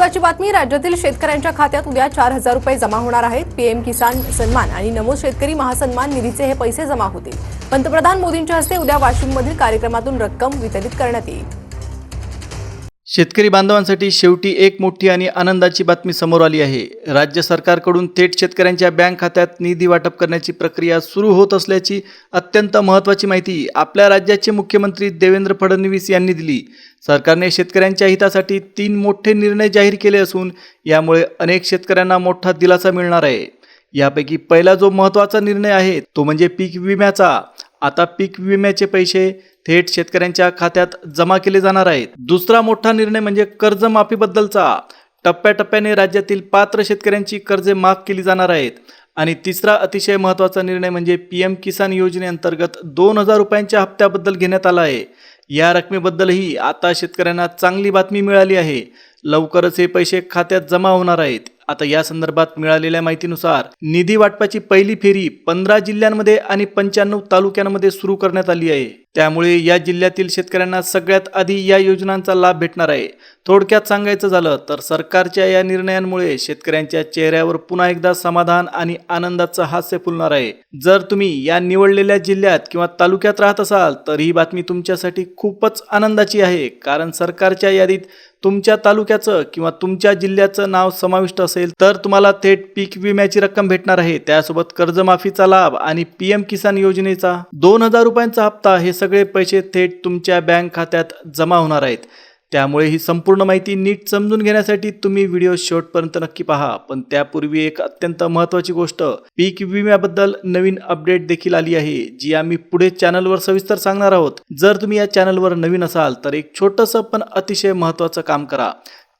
महत्वाची बातमी राज्यातील शेतकऱ्यांच्या खात्यात उद्या चार हजार रुपये जमा होणार आहेत. पीएम किसान सन्मान आणि नमो शेतकरी महासन्मान निधीचे हे पैसे जमा होतील. पंतप्रधान मोदींच्या हस्ते उद्या वाशिममधील कार्यक्रमातून रक्कम वितरित करण्यात येईल. शेतकरी बांधवांसाठी शेवटी एक मोठी आणि आनंदाची बातमी समोर आली आहे. राज्य सरकारकडून थेट शेतकऱ्यांच्या बँक खात्यात निधी वाटप करण्याची प्रक्रिया सुरू होत असल्याची अत्यंत महत्त्वाची माहिती आपल्या राज्याचे मुख्यमंत्री देवेंद्र फडणवीस यांनी दिली. सरकारने शेतकऱ्यांच्या हितासाठी तीन मोठे निर्णय जाहीर केले असून यामुळे अनेक शेतकऱ्यांना मोठा दिलासा मिळणार आहे. यापैकी पहिला जो महत्त्वाचा निर्णय आहे तो म्हणजे पीक विम्याचा. आता पीक विम्याचे पैसे थेट शेतकऱ्यांच्या खात्यात जमा केले जाणार आहेत. दुसरा मोठा निर्णय म्हणजे कर्जमाफीबद्दलचा. टप्प्याटप्प्याने राज्यातील पात्र शेतकऱ्यांची कर्जे माफ केली जाणार आहेत. आणि तिसरा अतिशय महत्त्वाचा निर्णय म्हणजे पी एम किसान योजनेअंतर्गत दोन हजार रुपयांच्या हप्त्याबद्दल घेण्यात आला आहे. या रकमेबद्दलही आता शेतकऱ्यांना चांगली बातमी मिळाली आहे. लवकरच हे पैसे खात्यात जमा होणार आहेत. आता या संदर्भात मिळालेल्या माहितीनुसार निधी वाटपाची पहिली फेरी पंधरा जिल्ह्यांमध्ये आणि पंच्याण्णव तालुक्यांमध्ये सुरू करण्यात आली आहे. त्यामुळे या जिल्ह्यातील शेतकऱ्यांना सगळ्यात आधी या योजनांचा लाभ भेटणार आहे. थोडक्यात सांगायचं झालं तर सरकारच्या या निर्णयांमुळे शेतकऱ्यांच्या चेहऱ्यावर पुन्हा एकदा समाधान आणि आनंदाचं हास्य फुलणार आहे. जर तुम्ही या निवडलेल्या जिल्ह्यात किंवा तालुक्यात राहत असाल तर ही बातमी तुमच्यासाठी खूपच आनंदाची आहे. कारण सरकारच्या यादीत तुमच्या तालुक्याचं किंवा तुमच्या जिल्ह्याचं नाव समाविष्ट असेल तर तुम्हाला थेट पीक विम्याची रक्कम भेटणार आहे. त्यासोबत कर्जमाफीचा लाभ आणि पी एम किसान योजनेचा दोन हजार रुपयांचा हप्ता हे सगळे पैसे थेट तुमच्या बँक खात्यात जमा होणार आहेत. त्यामुळे ही संपूर्ण माहिती नीट समजून घेण्यासाठी तुम्ही व्हिडिओ शेवटपर्यंत नक्की पहा. पण त्यापूर्वी एक अत्यंत महत्वाची गोष्ट पीक विम्याबद्दल नवीन अपडेट देखील आली आहे जी आम्ही पुढे चॅनलवर सविस्तर सांगणार आहोत. जर तुम्ही या चॅनलवर नवीन असाल तर एक छोटंसं पण अतिशय महत्त्वाचं काम करा.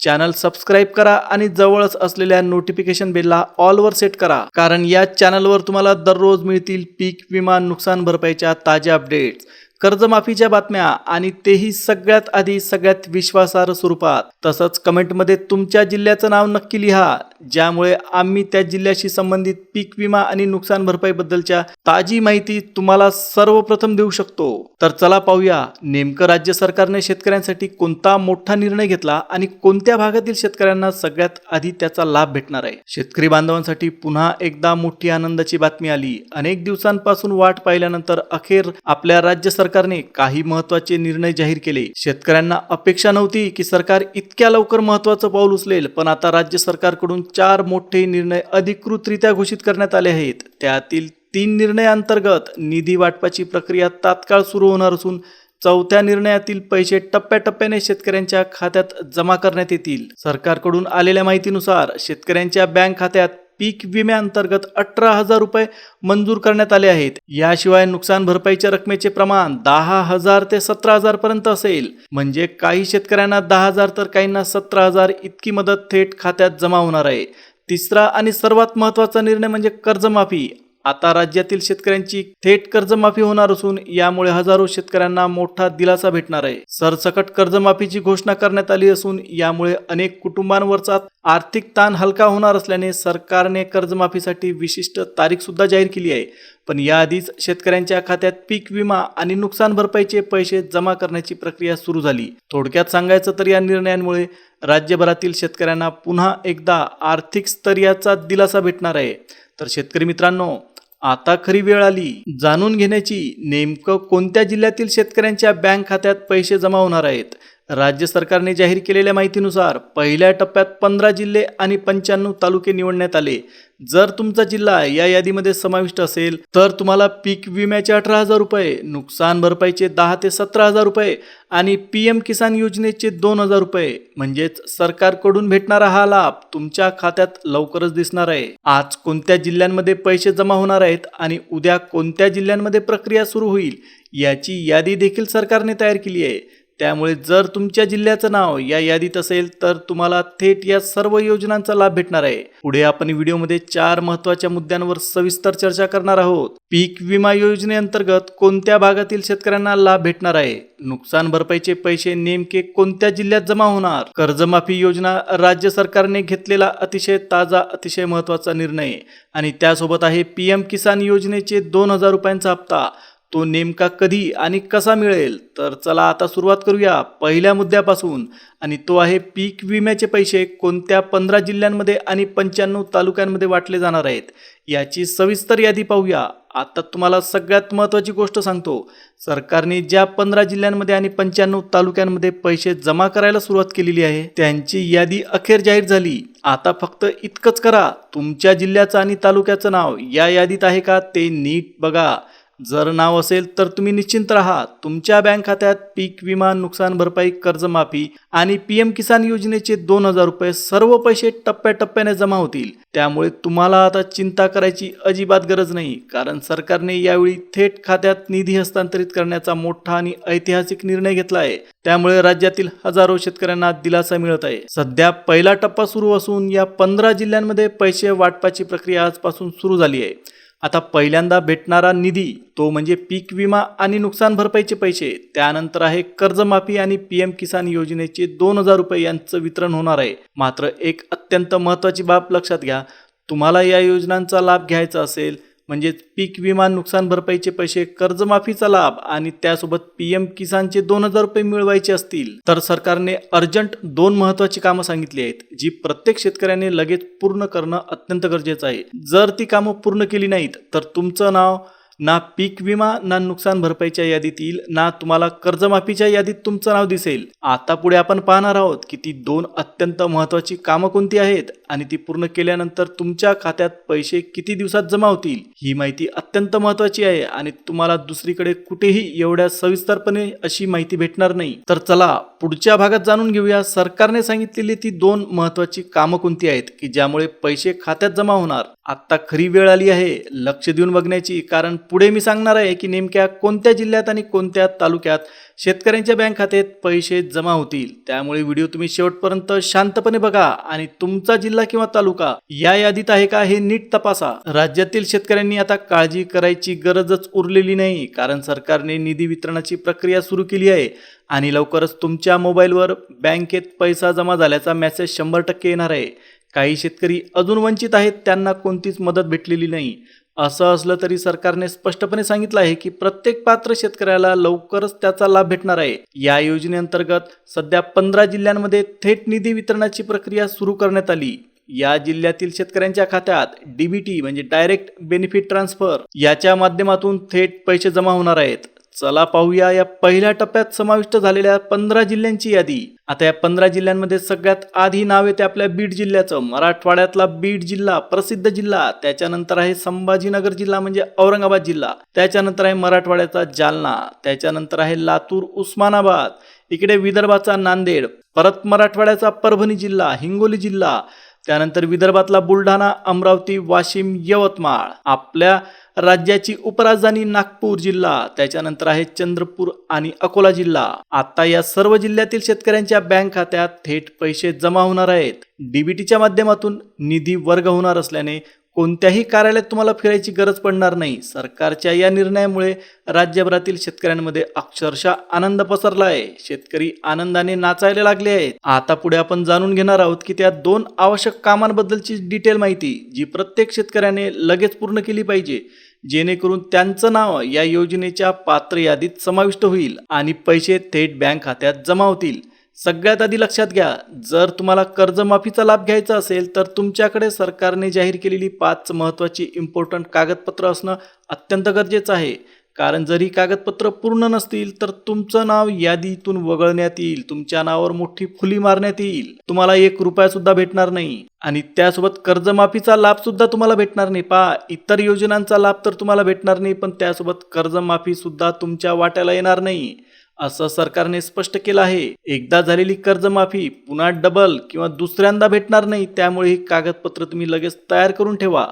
चॅनल सबस्क्राईब करा आणि जवळच असलेल्या नोटिफिकेशन बेलला ऑलवर सेट करा. कारण या चॅनलवर तुम्हाला दररोज मिळतील पीक विमा नुकसान भरपाईच्या ताज्या अपडेट्स. कर्जमाफीच्या बातम्या आणि तेही सगळ्यात आधी सगळ्यात विश्वासार्ह स्वरूपात. तसंच कमेंटमध्ये तुमच्या जिल्ह्याचं नाव नक्की लिहा ज्यामुळे आम्ही त्या जिल्ह्याशी संबंधित पीक विमा आणि नुकसान भरपाईबद्दलच्या ताजी माहिती तुम्हाला सर्वप्रथम देऊ शकतो. तर चला पाहूया नेमकं राज्य सरकारने शेतकऱ्यांसाठी कोणता मोठा निर्णय घेतला आणि कोणत्या भागातील शेतकऱ्यांना सगळ्यात आधी त्याचा लाभ भेटणार आहे? शेतकरी बांधवांसाठी पुन्हा एकदा मोठी आनंदाची बातमी आली. अनेक दिवसांपासून वाट पाहिल्यानंतर अखेर आपल्या राज्य सरकार सरकारने काही महत्त्वाचे निर्णय जाहीर केले. शेतकऱ्यांना अपेक्षा नव्हती की सरकार इतक्या लवकर महत्वाचं पाऊल उचलेल पण आता राज्य सरकारकडून चार मोठे निर्णय अधिकृतरित्या घोषित करण्यात आले आहेत. त्यातील तीन निर्णयाअंतर्गत निधी वाटपाची प्रक्रिया तात्काळ सुरू होणार असून चौथ्या निर्णयातील पैसे टप्प्याटप्प्याने शेतकऱ्यांच्या खात्यात जमा करण्यात येतील. सरकारकडून आलेल्या माहितीनुसार शेतकऱ्यांच्या बँक खात्यात पीक विम्याअंतर्गत अठरा हजार रुपये मंजूर करण्यात आले आहेत. याशिवाय नुकसान भरपाईच्या रकमेचे प्रमाण दहा हजार ते सतरा हजार पर्यंत असेल. म्हणजे काही शेतकऱ्यांना दहा हजार तर काहींना सतरा हजार इतकी मदत थेट खात्यात जमा होणार आहे. तिसरा आणि सर्वात महत्त्वाचा निर्णय म्हणजे कर्जमाफी. आता राज्यातील शेतकऱ्यांची थेट कर्जमाफी होणार असून यामुळे हजारो शेतकऱ्यांना मोठा दिलासा भेटणार आहे. सरसकट कर्जमाफीची घोषणा करण्यात आली असून यामुळे अनेक कुटुंबांवरचा आर्थिक ताण हलका होणार असल्याने सरकारने कर्जमाफीसाठी विशिष्ट तारीख सुद्धा जाहीर केली आहे. पण याआधीच शेतकऱ्यांच्या खात्यात पीक विमा आणि नुकसान भरपाईचे पैसे जमा करण्याची प्रक्रिया सुरू झाली. थोडक्यात सांगायचं तर या निर्णयांमुळे राज्यभरातील शेतकऱ्यांना पुन्हा एकदा आर्थिक स्तर्याचा दिलासा भेटणार आहे. तर शेतकरी मित्रांनो आता खरी वेळ आली. जाणून घेण्याची नेमकं कोणत्या जिल्ह्यातील शेतकऱ्यांच्या बँक खात्यात पैसे जमा होणार आहेत? राज्य सरकारने जाहीर केलेल्या माहितीनुसार पहिल्या टप्प्यात पंधरा जिल्हे आणि पंच्याण्णव तालुके निवडण्यात आले. जर तुमचा जिल्हा या यादीमध्ये समाविष्ट असेल तर तुम्हाला पीक विम्याचे अठरा हजार रुपये नुकसान भरपाईचे दहा ते सतरा हजार रुपये आणि पी एम किसान योजनेचे दोन हजार रुपये. म्हणजेच सरकारकडून भेटणारा हा लाभ तुमच्या खात्यात लवकरच दिसणार आहे. आज कोणत्या जिल्ह्यांमध्ये पैसे जमा होणार आहेत आणि उद्या कोणत्या जिल्ह्यांमध्ये प्रक्रिया सुरू होईल याची यादी देखील सरकारने तयार केली आहे. त्यामुळे जर तुमच्या जिल्ह्याचं नाव या यादीत असेल तर तुम्हाला थेट या सर्व योजनांचा लाभ भेटणार आहे. पुढे आपण व्हिडिओमध्ये चार महत्त्वाच्या मुद्द्यांवर सविस्तर चर्चा करणार आहोत. पीक विमा योजनेअंतर्गत कोणत्या भागातील शेतकऱ्यांना लाभ भेटणार आहे? नुकसान भरपाईचे पैसे नेमके कोणत्या जिल्ह्यात जमा होणार? कर्जमाफी योजना राज्य सरकारने घेतलेला अतिशय ताजा अतिशय महत्त्वाचा निर्णय. आणि त्यासोबत आहे पीएम किसान योजनेचे दोन हजार रुपयांचा हप्ता. तो नेमका कधी आणि कसा मिळेल? तर चला आता सुरुवात करूया पहिल्या मुद्द्यापासून. आणि तो आहे पीक विम्याचे पैसे कोणत्या पंधरा जिल्ह्यांमध्ये आणि पंच्याण्णव तालुक्यांमध्ये वाटले जाणार आहेत? याची सविस्तर यादी पाहूया. आता तुम्हाला सगळ्यात महत्त्वाची गोष्ट सांगतो. सरकारने ज्या पंधरा जिल्ह्यांमध्ये आणि पंच्याण्णव तालुक्यांमध्ये पैसे जमा करायला सुरुवात केलेली आहे त्यांची यादी अखेर जाहीर झाली. आता फक्त इतकंच करा. तुमच्या जिल्ह्याचं आणि तालुक्याचं नाव या यादीत आहे का ते नीट बघा. जर नाव असेल तर तुम्ही निश्चिंत राहा. तुमच्या बँक खात्यात पीक विमा नुकसान भरपाई कर्जमाफी आणि पी एम किसान योजनेचे दोन हजार रुपये सर्व पैसे टप्प्याटप्प्याने जमा होतील. त्यामुळे तुम्हाला आता चिंता करायची अजिबात गरज नाही कारण सरकारने यावेळी थेट खात्यात निधी हस्तांतरित करण्याचा मोठा आणि ऐतिहासिक निर्णय घेतला आहे. त्यामुळे राज्यातील हजारो शेतकऱ्यांना दिलासा मिळत आहे. सध्या पहिला टप्पा सुरू असून या पंधरा जिल्ह्यांमध्ये पैसे वाटपाची प्रक्रिया आजपासून सुरू झाली आहे. आता पहिल्यांदा भेटणारा निधी तो म्हणजे पीक विमा आणि नुकसान भरपाईचे पैसे. त्यानंतर आहे कर्जमाफी आणि पी एम किसान योजनेचे दोन हजार रुपये यांचं वितरण होणार आहे. मात्र एक अत्यंत महत्त्वाची बाब लक्षात घ्या. तुम्हाला या योजनांचा लाभ घ्यायचा असेल म्हणजेच पीक विमा नुकसान भरपाईचे पैसे कर्जमाफीचा लाभ आणि त्यासोबत पी एम किसानचे दोन हजार रुपये मिळवायचे असतील तर सरकारने अर्जंट दोन महत्वाची कामं सांगितली आहेत जी प्रत्येक शेतकऱ्याने लगेच पूर्ण करणं अत्यंत गरजेचं आहे. जर ती कामं पूर्ण केली नाहीत तर तुमचं नाव ना पीक विमा ना नुकसान भरपाईच्या यादीत येईल ना तुम्हाला कर्जमाफीच्या यादीत तुमचं नाव दिसेल. आता पुढे आपण पाहणार आहोत की ती दोन अत्यंत महत्वाची कामं कोणती आहेत आणि ती पूर्ण केल्यानंतर तुमच्या खात्यात पैसे किती दिवसात जमा होतील? ही माहिती अत्यंत महत्वाची आहे आणि तुम्हाला दुसरीकडे कुठेही एवढ्या सविस्तरपणे अशी माहिती भेटणार नाही. तर चला पुढच्या भागात जाणून घेऊया. सरकारने सांगितलेली ती दोन महत्वाची कामं कोणती आहेत की ज्यामुळे पैसे खात्यात जमा होणार? आता खरी वेळ आली आहे लक्ष देऊन बघण्याची. कारण पुढे मी सांगणार आहे की नेमक्या कोणत्या जिल्ह्यात आणि कोणत्या तालुक्यात शेतकऱ्यांच्या बँक खात्यात पैसे जमा होतील? त्यामुळे व्हिडिओ तुम्ही शेवटपर्यंत शांतपणे बघा. आणि तुमचा जिल्हा किंवा तालुका या यादीत आहे का हे नीट तपासा. राज्यातील शेतकऱ्यांनी आता काळजी करायची गरजच उरलेली नाही. कारण सरकारने निधी वितरणाची प्रक्रिया सुरू केली आहे. आणि लवकरच तुमच्या मोबाईलवर बँकेत पैसा जमा झाल्याचा मेसेज शंभर टक्के येणार आहे. काही शेतकरी अजून वंचित आहेत त्यांना कोणतीच मदत भेटलेली नाही. असं असलं तरी सरकारने स्पष्टपणे सांगितलं आहे की प्रत्येक पात्र शेतकऱ्याला लवकरच त्याचा लाभ भेटणार आहे. या योजनेअंतर्गत सध्या पंधरा जिल्ह्यांमध्ये थेट निधी वितरणाची प्रक्रिया सुरू करण्यात आली. या जिल्ह्यातील शेतकऱ्यांच्या खात्यात डीबीटी म्हणजे डायरेक्ट बेनिफिट ट्रान्सफर याच्या माध्यमातून थेट पैसे जमा होणार आहेत. चला पाहूया या पहिल्या टप्प्यात समाविष्ट झालेल्या पंधरा जिल्ह्यांची यादी. आता या पंधरा जिल्ह्यांमध्ये सगळ्यात आधी नाव येते आपल्या बीड जिल्ह्याचं. मराठवाड्यातला बीड जिल्हा प्रसिद्ध जिल्हा. त्याच्यानंतर आहे संभाजीनगर जिल्हा म्हणजे औरंगाबाद जिल्हा. त्याच्यानंतर आहे मराठवाड्याचा जालना. त्याच्यानंतर आहे लातूर उस्मानाबाद. इकडे विदर्भाचा नांदेड. परत मराठवाड्याचा परभणी जिल्हा हिंगोली जिल्हा. त्यानंतर विदर्भातला बुलढाणा अमरावती वाशिम यवतमाळ. आपल्या राज्याची उपराजधानी नागपूर जिल्हा त्याच्यानंतर आहे चंद्रपूर आणि अकोला जिल्हा. आता या सर्व जिल्ह्यातील शेतकऱ्यांच्या बँक खात्यात थेट पैसे जमा होणार आहेत. डीबीटीच्या माध्यमातून निधी वर्ग होणार असल्याने कोणत्याही कार्यालयात तुम्हाला फिरायची गरज पडणार नाही. सरकारच्या या निर्णयामुळे राज्यभरातील शेतकऱ्यांमध्ये अक्षरशः आनंद पसरला आहे शेतकरी आनंदाने नाचायला लागले आहेत. आता पुढे आपण जाणून घेणार आहोत की त्या दोन आवश्यक कामांबद्दलची डिटेल माहिती जी प्रत्येक शेतकऱ्याने लगेच पूर्ण केली पाहिजे जेणेकरून त्यांचं नाव या योजनेच्या पात्र यादीत समाविष्ट होईल आणि पैसे थेट बँक खात्यात जमा होतील. सगळ्यात आधी लक्षात घ्या जर तुम्हाला कर्जमाफीचा लाभ घ्यायचा असेल तर तुमच्याकडे सरकारने जाहीर केलेली पाच महत्त्वाची इम्पॉर्टंट कागदपत्र असणं अत्यंत गरजेचं आहे. कारण जर ही कागदपत्र पूर्ण नसतील तर तुमचं नाव यादीतून वगळण्यात येईल तुमच्या नावावर मोठी फुली मारण्यात येईल. तुम्हाला एक रुपया सुद्धा भेटणार नाही. आणि त्यासोबत कर्जमाफीचा लाभ सुद्धा तुम्हाला भेटणार नाही. पहा इतर योजनांचा लाभ तर तुम्हाला भेटणार नाही पण त्यासोबत कर्जमाफी सुद्धा तुमच्या वाट्याला येणार नाही. असं सरकारने स्पष्ट केलं आहे. एकदा झालेली कर्जमाफी पुन्हा डबल किंवा दुसऱ्यांदा भेटणार नाही त्यामुळे ही कागदपत्र तुम्ही लगेच तयार करून ठेवा.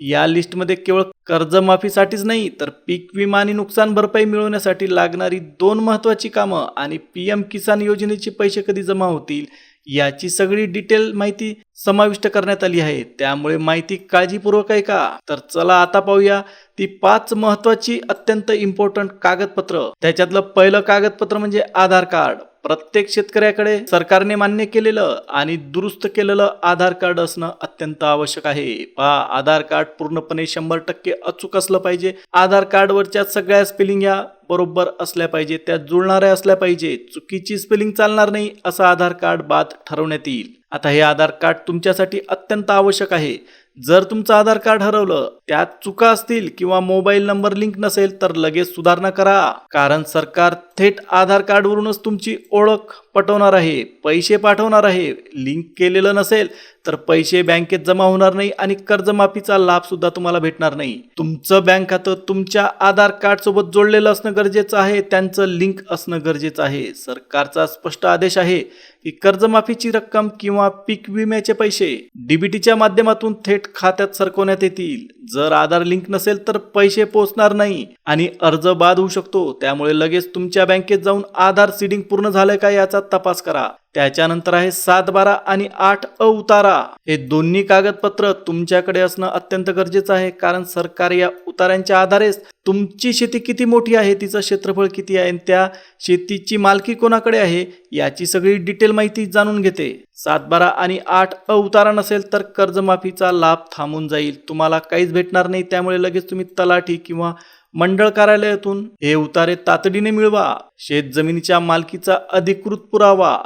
या लिस्टमध्ये केवळ कर्जमाफीसाठीच नाही तर पीक विमा आणि नुकसान भरपाई मिळवण्यासाठी लागणारी दोन महत्त्वाची कामं आणि पी एम किसान योजनेचे पैसे कधी जमा होतील याची सगळी डिटेल माहिती समाविष्ट करण्यात आली आहे. त्यामुळे माहिती काळजीपूर्वक आहे का तर चला आता पाहूया ती पाच महत्वाची अत्यंत इम्पॉर्टंट कागदपत्र. त्याच्यातलं पहिलं कागदपत्र म्हणजे आधार कार्ड. प्रत्येक शेतकऱ्याकडे सरकारने मान्य केलेलं आणि दुरुस्त केलेलं आधार कार्ड असणं अत्यंत आवश्यक आहे. पहा आधार कार्ड पूर्णपणे शंभर टक्के अचूक असलं पाहिजे. आधार कार्डवरच्या सगळ्या स्पेलिंग या बरोबर असल्या पाहिजे. त्या जुळणाऱ्या असल्या पाहिजे. चुकीची स्पेलिंग चालणार नाही असं आधार कार्ड बाद ठरवण्यात येईल. आता हे आधार कार्ड तुमच्यासाठी अत्यंत आवश्यक आहे. जर तुमचं आधार कार्ड हरवलं त्यात चुका असतील किंवा मोबाईल नंबर लिंक नसेल तर लगेच सुधारणा करा. कारण सरकार थेट आधार कार्डवरूनच तुमची ओळख पटवणार आहे पैसे पाठवणार आहे लिंक केलेलं नसेल तर पैसे बँकेत जमा होणार नाही आणि कर्जमाफीचा लाभ सुद्धा तुम्हाला भेटणार नाही. तुमचं बँक खातं तुमच्या आधार कार्ड सोबत जोडलेलं असणं गरजेचं आहे त्यांचं लिंक असणं गरजेचं आहे. सरकारचा स्पष्ट आदेश आहे की कर्जमाफीची रक्कम किंवा पीक विम्याचे पैसे डीबीटीच्या माध्यमातून थेट खात्यात सरकवण्यात येतील. जर आधार लिंक नसेल तर पैसे पोहोचणार नाही आणि अर्ज बाद होऊ शकतो. त्यामुळे लगेच तुमच्या बँकेत जाऊन आधार सीडिंग पूर्ण झालंय का याचा तपास करा. त्याच्यानंतर आहे सात बारा आणि आठ अ उतारा हे दोन्ही कागदपत्र तुमच्याकडे असणं अत्यंत गरजेचं आहे कारण सरकार या उतार्यांच्या आधारेच तुमची शेती किती मोठी आहे तिचं क्षेत्रफळ किती आहे आणि त्या शेतीची मालकी कोणाकडे आहे याची सगळी डिटेल माहिती जाणून घेते. सात बारा आणि आठ अ उतारा नसेल तर कर्जमाफीचा लाभ थांबून जाईल. तुम्हाला काहीच भेटणार नाही त्यामुळे लगेच तुम्ही तलाठी किंवा मंडळ कार्यालयातून हे उतारे तातडीने मिळवा. शेत जमिनीच्या मालकीचा अधिकृत पुरावा.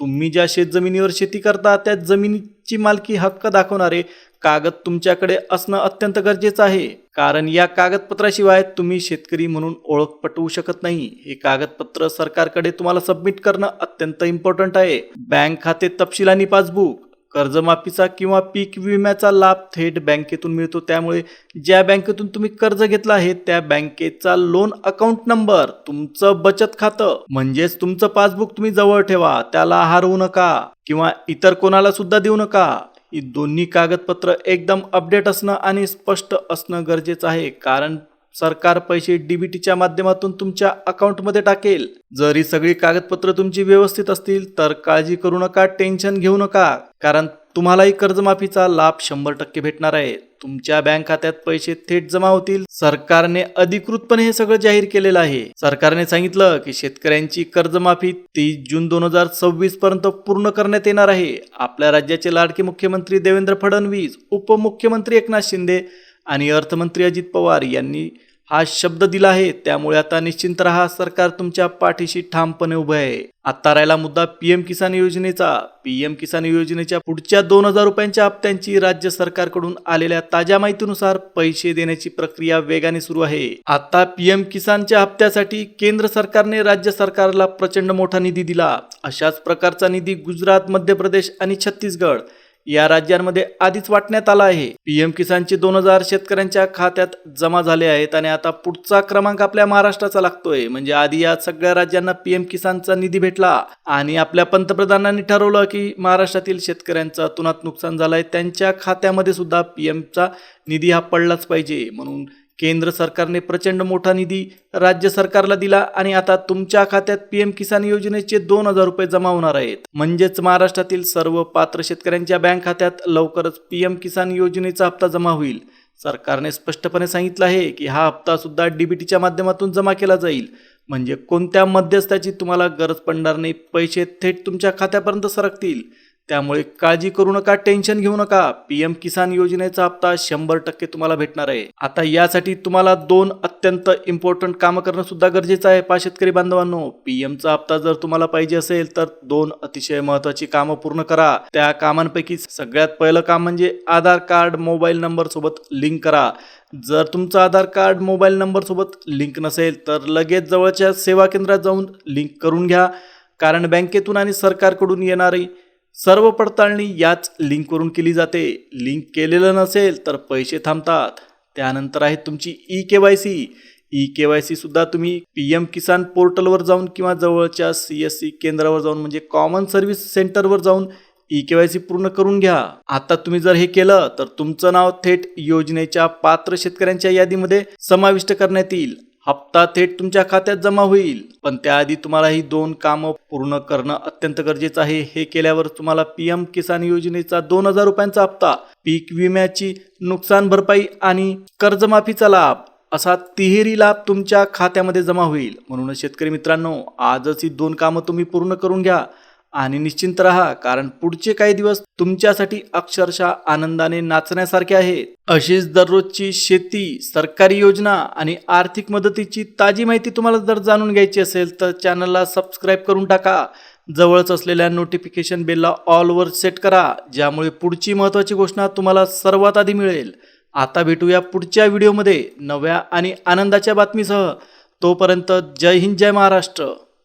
तुम्ही ज्या शेत जमिनीवर शेती करता त्या जमिनीची मालकी हक्क दाखवणारे कागद तुमच्याकडे असणं अत्यंत गरजेचं आहे. कारण या कागदपत्राशिवाय तुम्ही शेतकरी म्हणून ओळख पटवू शकत नाही. हे कागदपत्र सरकारकडे तुम्हाला सबमिट करणं अत्यंत इम्पॉर्टंट आहे. बँक खाते तपशील आणि पासबुक. कर्जमाफीचा किंवा पीक विम्याचा लाभ थेट बँकेतून मिळतो. त्यामुळे ज्या बँकेतून तुम्ही कर्ज घेतलं आहे त्या बँकेचा लोन अकाउंट नंबर तुमचं बचत खातं म्हणजेच तुमचं पासबुक तुम्ही जवळ ठेवा त्याला हरवू नका किंवा इतर कोणाला सुद्धा देऊ नका. ही दोन्ही कागदपत्र एकदम अपडेट असणं आणि स्पष्ट असणं गरजेचं आहे. कारण सरकार पैसे डीबीटीच्या माध्यमातून तुमच्या अकाउंटमध्ये टाकेल. जर ही सगळी कागदपत्र तुमची व्यवस्थित असतील तर काळजी करू नका टेन्शन घेऊ नका. कारण तुम्हालाही कर्जमाफीचा लाभ शंभर टक्के भेटणार आहे. तुमच्या बँक खात्यात पैसे थेट जमा होतील. सरकारने अधिकृतपणे हे सगळं जाहीर केलेलं आहे. सरकारने सांगितलं की शेतकऱ्यांची कर्जमाफी तीस जून दोन हजार सव्वीस पर्यंत पूर्ण करण्यात येणार आहे. आपल्या राज्याचे लाडके मुख्यमंत्री देवेंद्र फडणवीस उपमुख्यमंत्री एकनाथ शिंदे आणि अर्थमंत्री अजित पवार यांनी हा शब्द दिला आहे. त्यामुळे आता निश्चिंत राहा सरकार तुमच्या पाठीशी ठामपणे उभे आहे. आता राहिला मुद्दा पीएम किसान योजनेचा. पीएम किसान योजनेच्या पुढच्या दोन हजार रुपयांच्या हप्त्यांची राज्य सरकारकडून आलेल्या ताज्या माहितीनुसार पैसे देण्याची प्रक्रिया वेगाने सुरू आहे. आता पीएम किसानच्या हप्त्यासाठी केंद्र सरकारने राज्य सरकारला प्रचंड मोठा निधी दिला. अशाच प्रकारचा निधी गुजरात मध्य प्रदेश आणि छत्तीसगड या राज्यांमध्ये आधीच वाटण्यात आला आहे. पीएम किसानचे दोन हजार शेतकऱ्यांच्या खात्यात जमा झाले आहेत आणि आता पुढचा क्रमांक आपल्या महाराष्ट्राचा लागतोय. म्हणजे आधी या सगळ्या राज्यांना पीएम किसानचा निधी भेटला आणि आपल्या पंतप्रधानांनी ठरवलं की महाराष्ट्रातील शेतकऱ्यांचा तुनात नुकसान झालंय. त्यांच्या खात्यामध्ये सुद्धा पीएमचा निधी हा पडलाच पाहिजे. म्हणून केंद्र सरकारने प्रचंड मोठा निधी राज्य सरकारला दिला आणि आता तुमच्या खात्यात पीएम किसान योजनेचे दोन हजार रुपये जमा होणार आहेत. म्हणजेच महाराष्ट्रातील सर्व पात्र शेतकऱ्यांच्या बँक खात्यात लवकरच पीएम किसान योजनेचा हप्ता जमा होईल. सरकारने स्पष्टपणे सांगितलं आहे की हा हप्ता सुद्धा डीबीटीच्या माध्यमातून जमा केला जाईल. म्हणजे कोणत्या मध्यस्थाची तुम्हाला गरज पडणार नाही पैसे थेट तुमच्या खात्यापर्यंत सरकतील. त्यामुळे काळजी करू नका टेन्शन घेऊ नका. पीएम किसान योजनेचा हप्ता शंभर टक्के तुम्हाला भेटणार आहे. आता यासाठी तुम्हाला दोन अत्यंत इम्पॉर्टंट कामं करणं सुद्धा गरजेचं आहे पा शेतकरी बांधवांनो. पीएमचा हप्ता जर तुम्हाला पाहिजे असेल तर दोन अतिशय महत्वाची कामं पूर्ण करा. त्या कामांपैकी सगळ्यात पहिलं काम म्हणजे आधार कार्ड मोबाईल नंबर सोबत लिंक करा. जर तुमचं आधार कार्ड मोबाईल नंबर सोबत लिंक नसेल तर लगेच जवळच्या सेवा केंद्रात जाऊन लिंक करून घ्या. कारण बँकेतून आणि सरकारकडून येणारी सर्व पडताळणी याच लिंकवरून केली जाते. लिंक केलेलं नसेल तर पैसे थांबतात. त्यानंतर आहे तुमची E K Y C. E K Y C सुद्धा तुम्ही पी एम किसान पोर्टलवर जाऊन किंवा जवळच्या सी एस सी केंद्रावर जाऊन म्हणजे कॉमन सर्व्हिस सेंटरवर जाऊन ई के वाय सी पूर्ण करून घ्या. आता तुम्ही जर हे केलं तर तुमचं नाव थेट योजनेच्या पात्र शेतकऱ्यांच्या यादीमध्ये समाविष्ट करण्यात येईल. हप्ता थेट तुमच्या खात्यात जमा होईल. पण त्याआधी तुम्हाला ही दोन कामं पूर्ण करणं अत्यंत गरजेचं आहे. हे केल्यावर तुम्हाला पीएम किसान योजनेचा दोन हजार रुपयांचा हप्ता पीक विम्याची नुकसान भरपाई आणि कर्जमाफीचा लाभ असा तिहेरी लाभ तुमच्या खात्यामध्ये जमा होईल. म्हणूनच शेतकरी मित्रांनो आजच ही दोन कामं तुम्ही पूर्ण करून घ्या. आणि निश्चिंत राहा कारण पुढचे काही दिवस तुमच्यासाठी अक्षरशः आनंदाने नाचण्यासारखे आहेत अशीच दररोजची शेती सरकारी योजना आणि आर्थिक मदतीची ताजी माहिती तुम्हाला जर जाणून घ्यायची असेल तर चॅनलला सबस्क्राईब करून टाका. जवळच असलेल्या नोटिफिकेशन बेलला ऑलवर सेट करा ज्यामुळे पुढची महत्त्वाची घोषणा तुम्हाला सर्वात आधी मिळेल. आता भेटूया पुढच्या व्हिडिओमध्ये नव्या आणि आनंदाच्या बातमीसह. तोपर्यंत जय हिंद जय महाराष्ट्र.